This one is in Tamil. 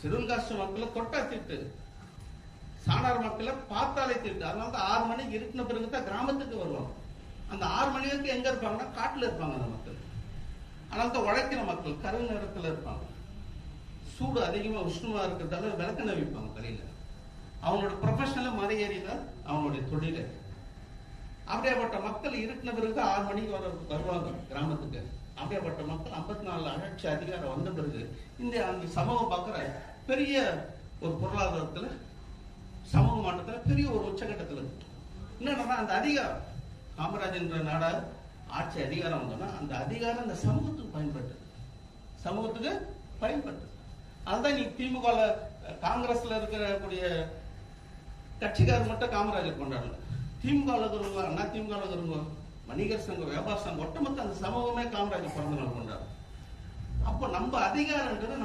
சிறுங்காசு மக்களை தொட்டா திட்டு. சாணார் மக்களை பார்த்தாலே திட்டு. அதனால தான் ஆறு மணிக்கு இருட்டின பிறகு தான் கிராமத்துக்கு வருவாங்க. அந்த ஆறு மணி வரைக்கும் எங்க இருப்பாங்கன்னா காட்டுல இருப்பாங்க அந்த மக்கள். ஆனால் தான் உழைக்கிற மக்கள் கரு நேரத்தில் இருப்பாங்க. சூடு அதிகமா உஷ்ணமா இருக்கிறதால விளக்கெண்ணெய் நவிப்பாங்க தலையில அவங்களோட ப்ரொஃபஷனல மறையேறி தான் அவங்களுடைய தொழிலை. அப்படியேப்பட்ட மக்கள் இருட்டின பிறகு ஆறு மணிக்கு வர வருவாங்க கிராமத்துக்கு. அப்படியேப்பட்ட மக்கள் ஐம்பத்தி நாலு ஆட்சி அதிகாரம் வந்த பிறகு இந்த அந்த சமூகம் பார்க்குற பெரிய ஒரு பொருளாதாரத்தில் சமூக மாற்றத்தில் பெரிய ஒரு உச்சகட்டத்தில். இருக்கு என்னன்னா அந்த அதிகாரம். காமராஜன்ற நாடாக ஆட்சி அதிகாரம் வந்தோம்னா அந்த அதிகாரம் அந்த சமூகத்துக்கு பயன்பட்டு சமூகத்துக்கு பயன்பட்டு அதுதான் நீ திமுக காங்கிரஸ்ல இருக்கக்கூடிய கட்சிக்காரர் மட்டும் காமராஜர் கொண்டாடல. திமுகவில் இருக்கிறவங்க அண்ணா திமுகவில் இருக்கிறவங்க வணிகர் சங்கம் வியாபார சங்கம் ஒட்டுமொத்த அந்த சமூகமே காமராஜர் பிறந்த நாள் கொண்டாடும். அப்போ நம்ம அதிகாரம்ன்றது